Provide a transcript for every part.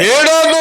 ಹೇಳೋದು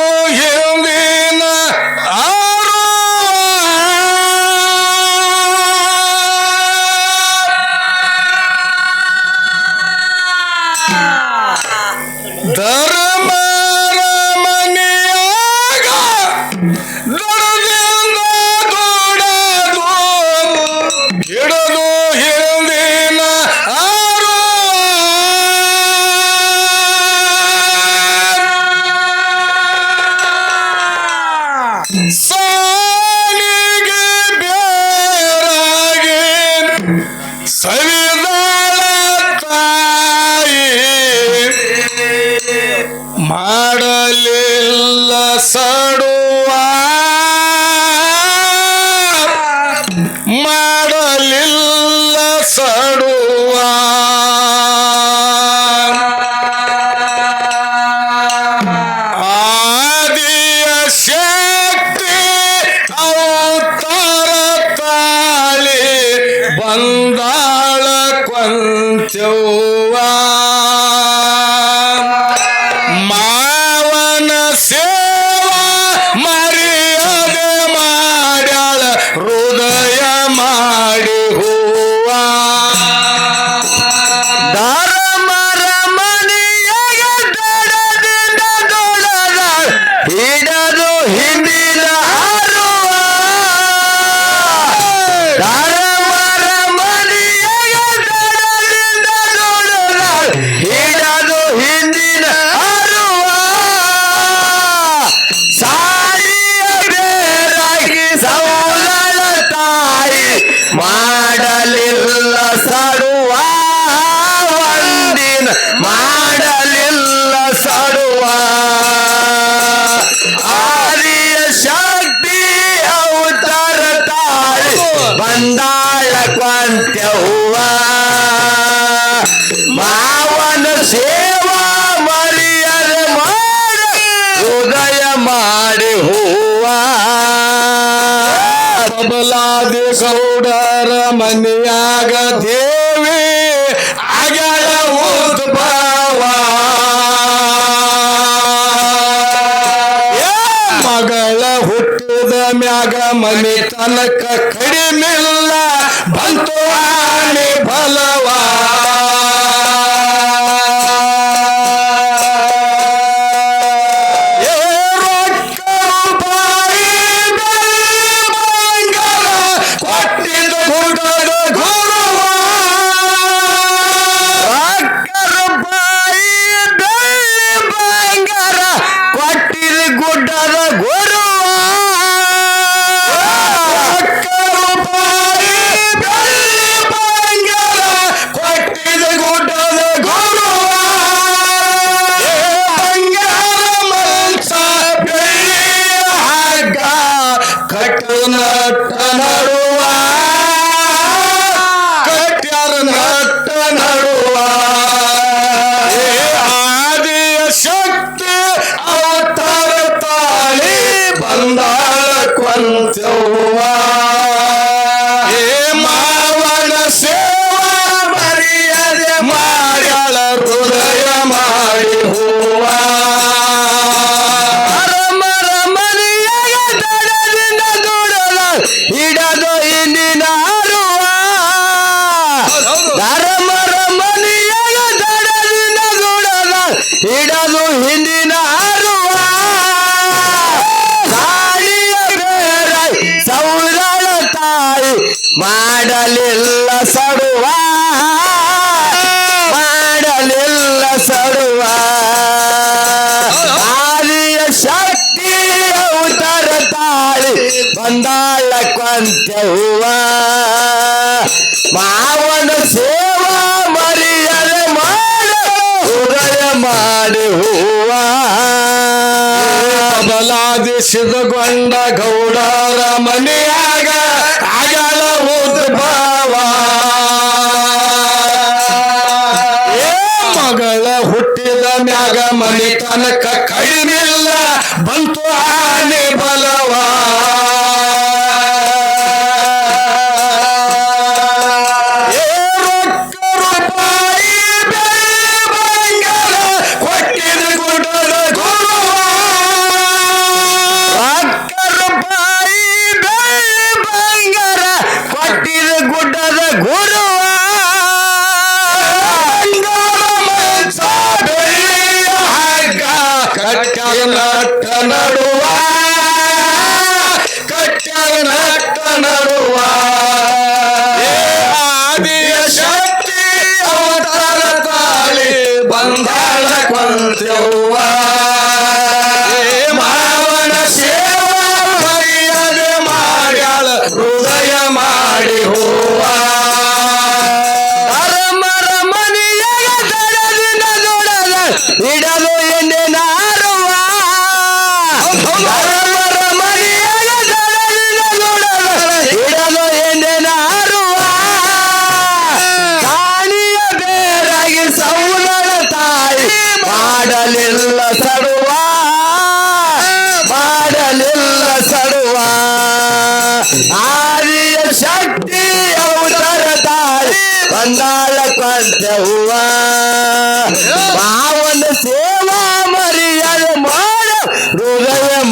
ಚಂದಾಳ ಕೊಂತ್ಯವ್ವ ಮಾವನ ಸೇವಾ ಮರಿಯರ ಮಾಡ ಉದಯ ಮಾಡಿ ಹೂವ. ಬಬಲಾದಿ ಸೌಡರ ಮನೆಯಾಗ ದೇವಿ ಅಗಳ ಉದ್ಭವ ಮಗಳ ಹುಟ್ಟಿದ ಮ್ಯಾಗ ಮನೆ ತನಕ ಕಡಿಮೆ ಸಂತೋಷ ಫಲವ ಸಿದ್ಧಗೊಂಡ ಗೌಡರ ಮನೆಯಾಗ ಆಗಲ ಉದ್ಭವ ಮಗಳ ಹುಟ್ಟಿದ ಮ್ಯಾಗ ಮನೆ ತನಕ ಕಡಿಮಿಲ್ಲ ಬಂತ.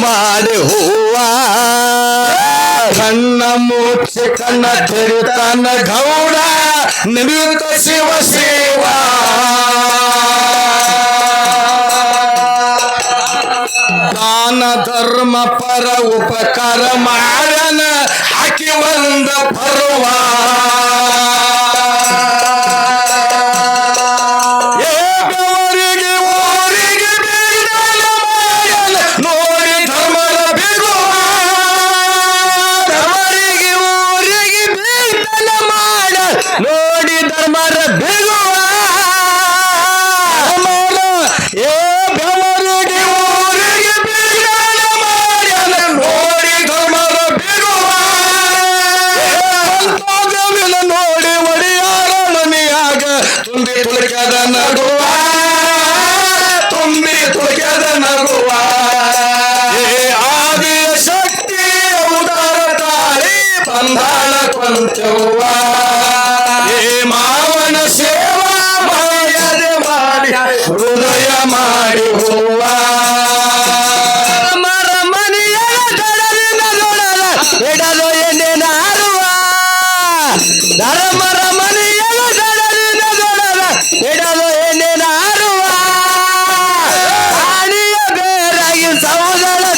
ಮಾಡಿ ಹೂವ. ಕಣ್ಣ ಮುಚ್ಚಿ ಕಣ್ಣ ತೆರಿತಾನ ಗೌಡ ನಿಮಿತ್ತ ಶಿವ ಸೇವಾ. ದಾನ ಧರ್ಮ ಪರ ಉಪಕಾರ ಮಾಡನ ಹಾಕಿ ಒಂದ ಪರ್ವ. ಕೊಂಚವ್ವ ಏ ಮಾವನ ಸೇವಾ ಮರ್ಯಾದೆ ಮಾಡಿ ಹೃದಯ ಮಾಡಿ ಹೂವ ಮರ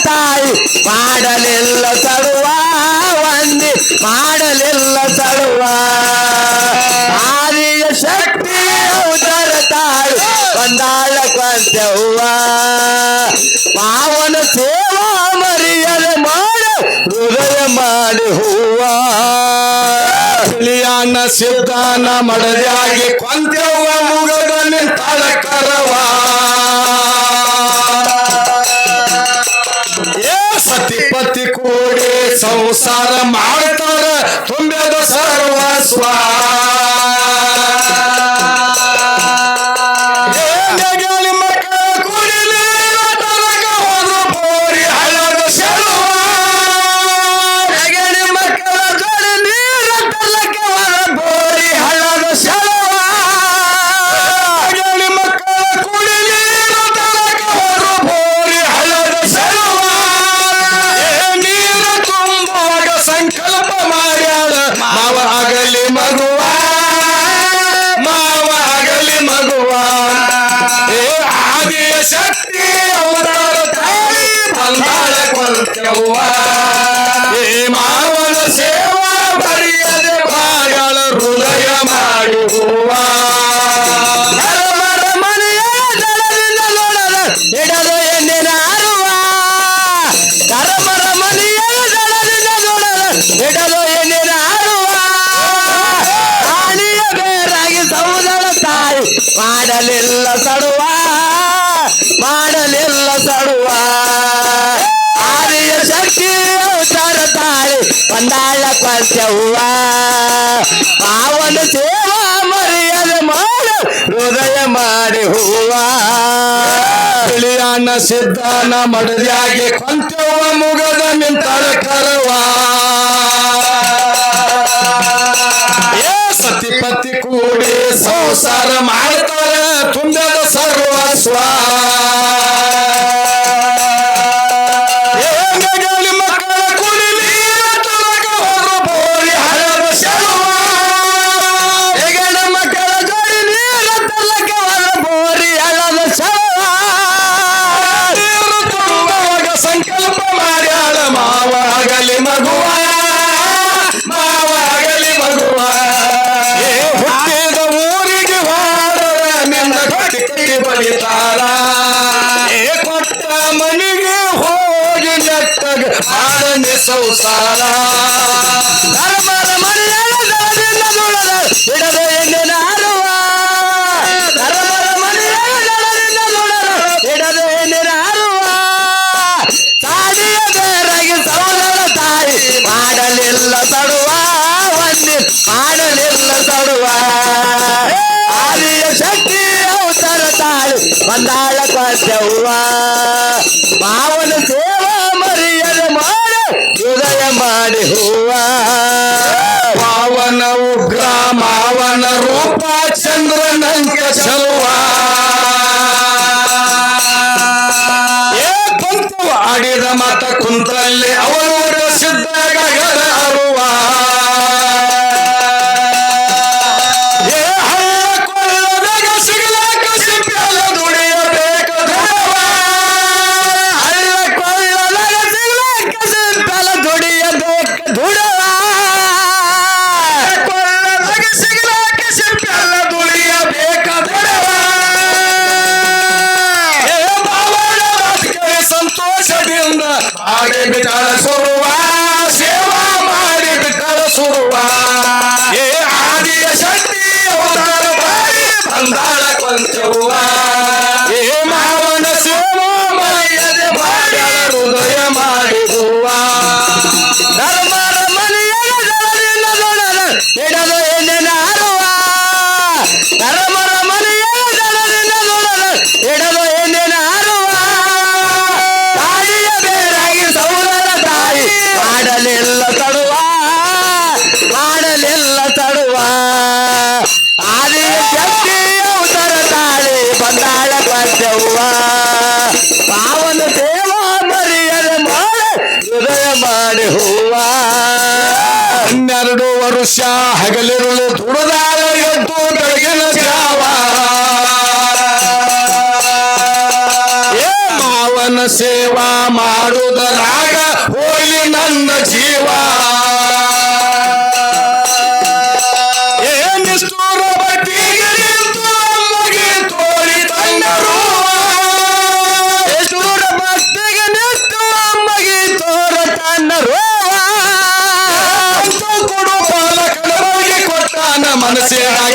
ತಾಯಿ ಮಾಡಲಿಲ್ಲ ಮಾಡಲಿಲ್ಲ ತಳುವ. ಆದಿಯ ಶಕ್ತಿ ಉದರತಾಳು ಬಂದಾಳ ಕೊಂತೆವ್ವ ಪಾವನ ಸೇವಾ ಮರಿಯಲು ಮಾಡ ಹೃದಯ ಮಾಡಿ ಹೂವ. ತಿಳಿಯಾನ ಸಿದ್ಧಾನ ಮಡದಾಗಿ ಕೊಂತೆವ್ವ ಮುಗದ ನಿಂತಾಳ ಕರವ. ಏ ಸತಿ ಕೂಡಿ ಸಂಸಾರ ಮಾಡ್ತಾರ ತುಂಬ್ಯದ ಸರ್ವಸ್ವ ಏ Allah. ಕೊಂಚವ್ವ ಪಾವನ ಸೇವಾ ಮರ್ಯಾದೆ ಮಾಡು ಹೃದಯ ಮಾಡಿ ಹೂವ. ತಿಳಿಯಾನ ಸಿದ್ಧಾನ ಮಡದಿಯಾಗಿ ಕೊಂತೆವ್ವ ಮುಗದ ನಿಂತಳ ಕರವ. ಸತಿಪತಿ ಕೂಡಿ ಸಂಸಾರ ಮಾಡ್ತಾರ ತುಂಬ್ಯದ ಸರ್ವಸ್ವ ಸಂಸಾರ. ಧರ್ಮದ ಮನೆಯಲ್ಲ ಬಿಡದೆ ಎಂದಿನ ಅರುವ ತಾಯಿ ಮಾಡಲಿಲ್ಲ ತಡುವ. ಮಾಡಲಿಲ್ಲ ತಡುವ. ಆದಿಯ ಶಕ್ತಿ ಅವತಾರ ತಾಯಿ ಬಂದಾಳ ಕೊಟ್ಟವ್ವ ಮಾವನ ಸೇ ಮಾಡಿ ಹೂವ ಪಾವನ ಉಗ್ರ ಮಾವನ ರೂಪ ಚಂದ್ರನಂಕ ಚಲುವ. ಏ ಕುಂತು ಆಡಿದ ಮಾತ ಕುಂತಲ್ಲಿ ಅವನ ಮಾಡಿ ಬಿಟ್ಟಳ ಸುರುವ ಸೇವಾ ಮಾಡಿ ಬಿಟ್ಟಳ ಏ ಆದಿಯ ಶಕ್ತಿ ಅವತಾರ ಬಾಯಿ ಕಡೆ ಹೂವ ಹನ್ನೆರಡು ವರ್ಷ ಹಗಲಿರುಳು ತುಡದಾರ ಎದ್ದು ಬೆಳಗಿನ ಏ ಮಾವನ ಸೇವಾ Honestly, I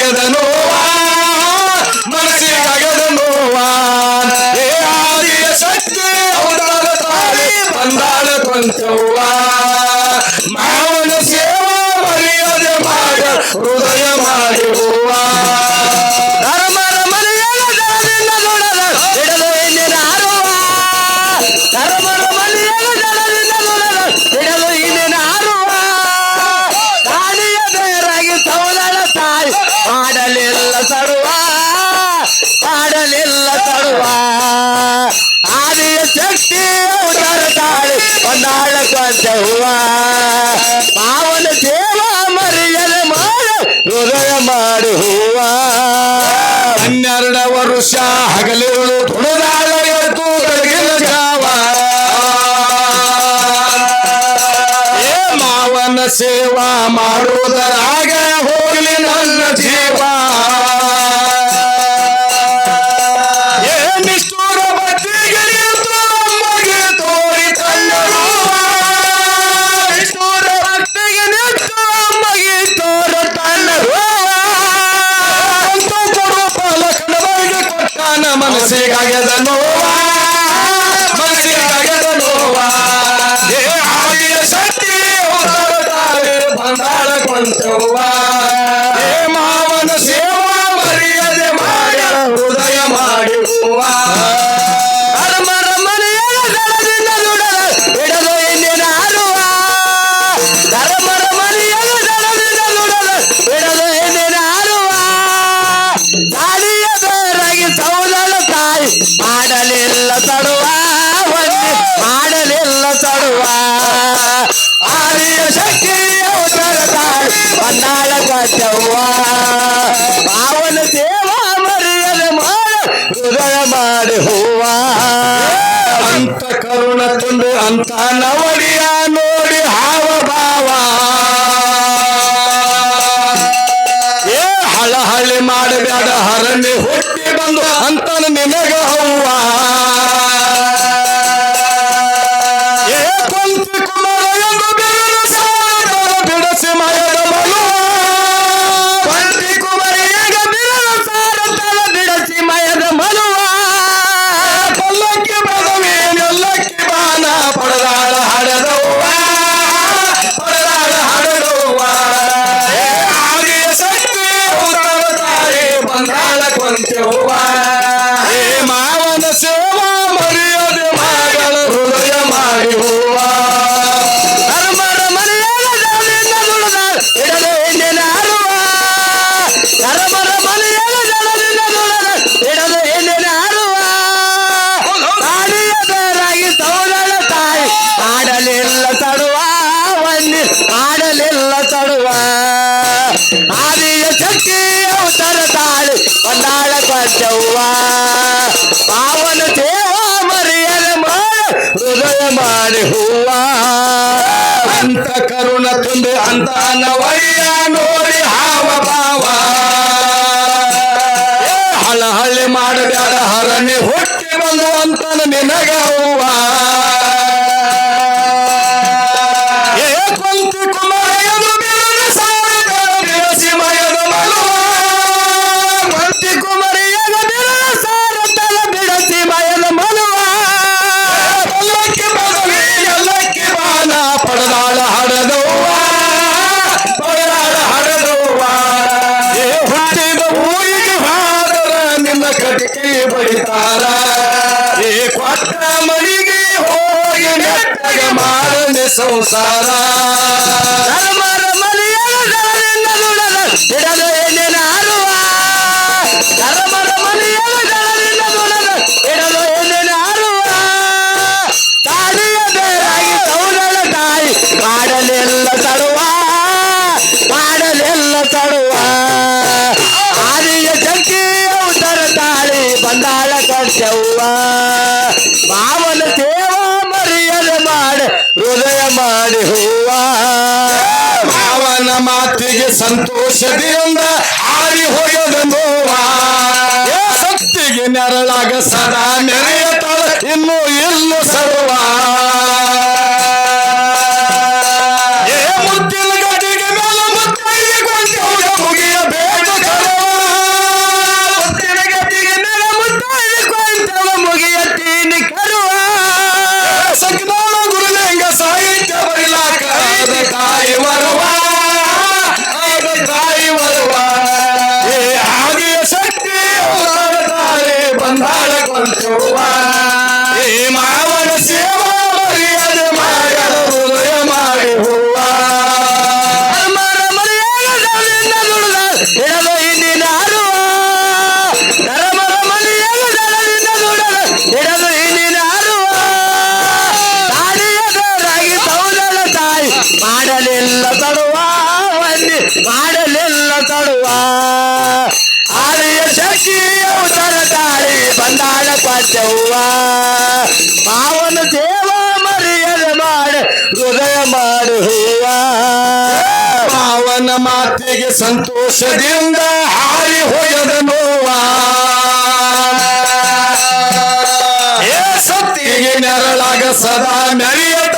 हुआ ಅಂತ ನವಡಿಯ ಮಾಡಿ ಹೂವ. ಅಂತ ಕರುಣ ತುಂಬಿ ಅಂತ ನವಯ್ಯ ನೋಡಿ ಹಾವ ಭಾವ. ಹಳಹಳ್ಳಿ ಮಾಡಬೇಡ, ಹರಣಿ ಹುಟ್ಟಿ ಬಂದು ಅಂತ ನಿನಗ সারা ಸಂತೋಷದಿಂದ ಆರಿ ನೋವಾ. ಸತ್ತಿಗೆ ನೆರಳಾಗ ಸದಾ ನೆರೆಯತಾಳ. ಇನ್ನು ನಿನ್ನ ಮಾತಿಗೆ ಸಂತೋಷದಿಂದ ಹಾರಿ ಹೋಗದ ನೋವ. ಸತ್ತಿಗೆ ನೆರಳಾಗ ಸದಾ ಮೆರೆಯದ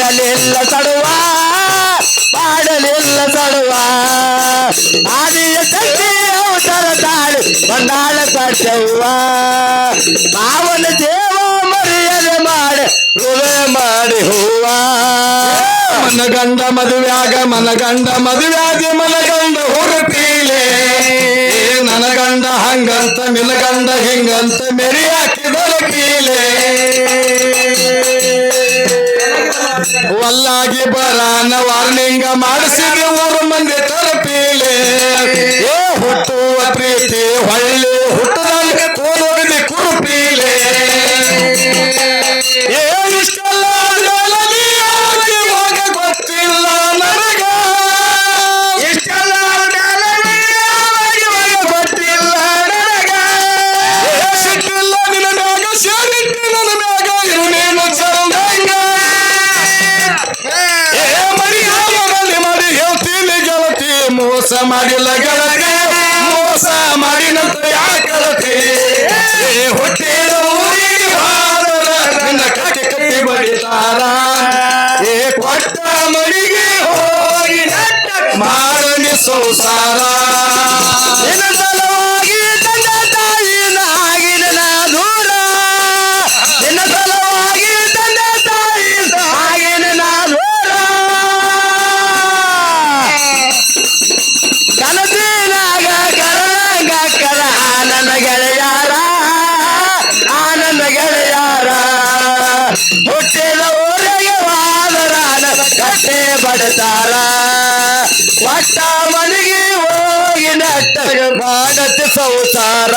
ಹಾಡಲಿಲ್ಲ ಸಡುವ ಪಾಡಲಿಲ್ಲ ಸಡುವ ಆದಿಯ ಕಟ್ಟಿ ಅವಸರ ತಾಳಿ ಬಂದಾಳ ಕಟ್ಟವ್ವ ಪಾವನ ದೇವ ಮರ್ಯಾದೆ ಮಾಡಿ ಹೃದಯ ಮಾಡಿ ಹೂವ ಮನ ಗಂಡ ಮದುವೆಯಾಗ ಮನ ಗಂಡ ಮದುವೆಯಾಗ ಮನ ಗಂಡ ಹುರುಪೀಲೆ ನನ ಗಂಡ ಹಂಗಂತ ಮಿಲಗಂಡ ಹಿಂಗಂತ ಮೆರಿಯಾಕಿದರು ಪೀಲೆ ಮಲ್ಲಾಗಿ ಬರಾನ ವಾರ್ನಿಂಗ ಮಾಡಿಸಿದ್ರೆ ಊರು ಮಂದಿ ಮಾಡತಿ ಸಂಸಾರ